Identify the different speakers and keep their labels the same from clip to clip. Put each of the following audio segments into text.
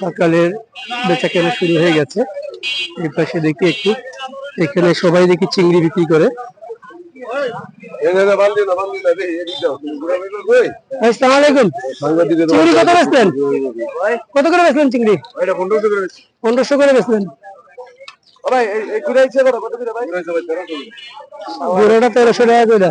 Speaker 1: সকালের বেচা কেনা শুরু হয়ে গেছে। এই পাশে দেখি একটু। এখানে সবাই দেখি চিংড়ি বিক্রি করে। চিংড়ি কত বেচলেন? কত করে বেচলেন চিংড়ি? পনেরোশো করে বেচলেন। গুঁড়োটা তেরোশো টাকা করে।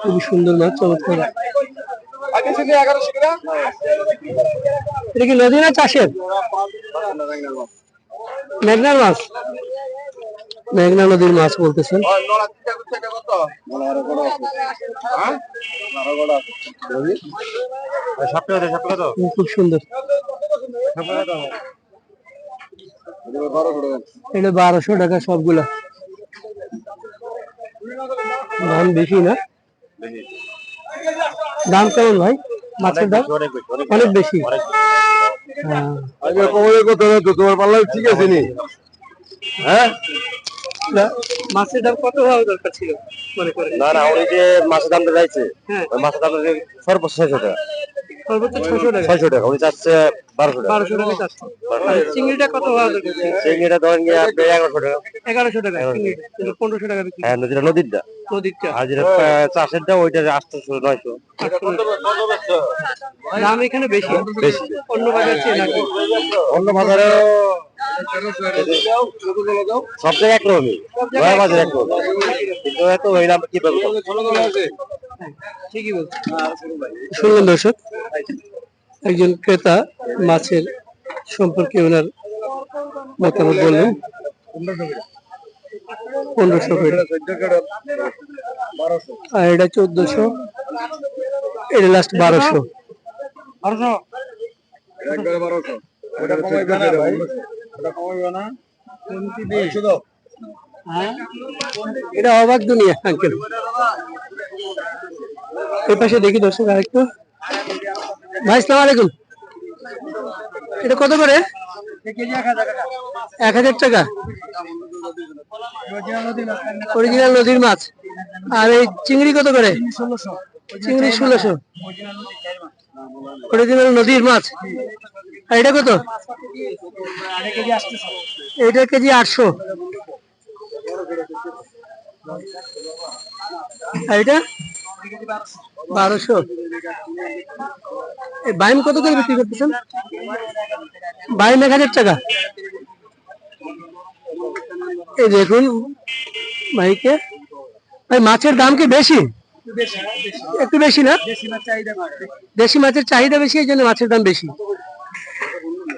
Speaker 1: খুবই সুন্দর মাছ চমৎকার এটা কি নদী না চাষের? মেঘনার মাছ। মেঘনা নদীর মাছ বলতেছেন। খুব সুন্দর। এটা বারোশো টাকা সবগুলা। দাম বেশি না? দাম কেমন ভাই? মাছের দাম অনেক বেশি?
Speaker 2: কত তোমার পাল্লা ঠিক আছে নি? হ্যাঁ?
Speaker 1: না- মাছের দাম কত হওয়া দরকার ছিল? মনে করে
Speaker 2: না না ওই যে মাছের দামটা চাইছে
Speaker 1: হ্যাঁ।
Speaker 2: ওই মাছের দামটা সর্বোচ্চ ছয়শো টাকা।
Speaker 1: সর্বোচ্চ ছয়শো টাকা।
Speaker 2: ছয়শো টাকা উনি চাচ্ছে বারোশো টাকা।
Speaker 1: বারোশো টাকা চাচ্ছে। চিংড়িটা কত হওয়া দরকার
Speaker 2: চিংড়িটা ধরেন গিয়ে এগারোশো টাকা।
Speaker 1: এগারোশো টাকা চিংড়িটা পনেরোশো টাকা
Speaker 2: হ্যাঁ নদীটা নদীরটা যেটা আহ, চাষেরটা ওইটা নয়শো
Speaker 1: দাম এখানে বেশি।
Speaker 2: বেশি।
Speaker 1: অন্য বাজার চেয়ে নাকি?
Speaker 2: অন্য বাজারে সব জায়গায় একরকমই নয়া বাজার একরকম কিন্তু এত ওই দাম কি পাবো
Speaker 1: ঠিকই বলছেন শুনলেন দর্শক একজন ক্রেতা মাছের সম্পর্কে ওনার মতামত বললেন পনেরোশো করে। আর এটা চোদ্দশো। এটা লাস্ট বারোশো? এটা অবাক দুনিয়া আঙ্কেল এই পাশে দেখি দর্শক আরেকটু। ভাই সালাম আলাইকুম। এটা কত করে? এক হাজার টাকা? অরিজিনাল নদীর মাছ। আর এই চিংড়ি কত করে? চিংড়ি ষোলোশো। অরিজিনাল নদীর মাছ। আর এটা কত? এটা কেজি আটশো। আর এটা? বারোশো। বাইম কত করে বিক্রি করতেছেন? বাইম এক হাজার টাকা। এই দেখুন ভাইকে। ভাই মাছের দাম কি বেশি? একটু বেশি না? দেশি মাছের চাহিদা বেশি এই জন্য মাছের দাম বেশি।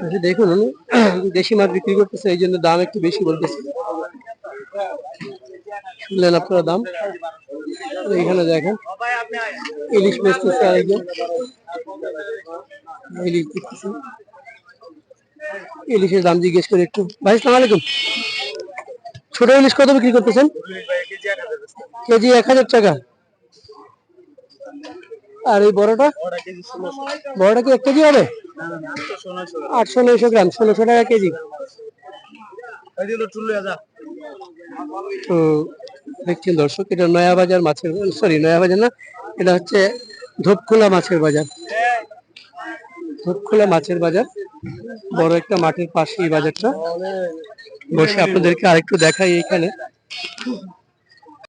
Speaker 1: আচ্ছা, দেখুন দেশি মাছ বিক্রি করতেছে এই জন্য দাম একটু বেশি বলতেছে। শুনলেন আপনারা দাম? এখানে দেখেন। ইলিশ বেচতেছে আরেকজন। ইলিশ দেখতেছে ইলিশের দাম জিজ্ঞেস করে একটু। ভাই সালাম আলাইকুম। ছোট ইলিশ কত বিক্রি করতেছেন? কেজি এক হাজার টাকা। আর এই বড়টা? বড়টা কি এক কেজি হবে? আটশো নয়শো গ্রাম, ষোলোশো টাকা কেজি। তো দেখছেন দর্শক, এটা নয়া বাজার মাছের, সরি নয়া বাজার না, এটা হচ্ছে ধূপখোলা মাছের বাজার। ধূপখোলা মাছের বাজার। বড় একটা মাঠের পাশে এই বাজারটা। বসে আপনাদেরকে আরেকটু দেখাই এখানে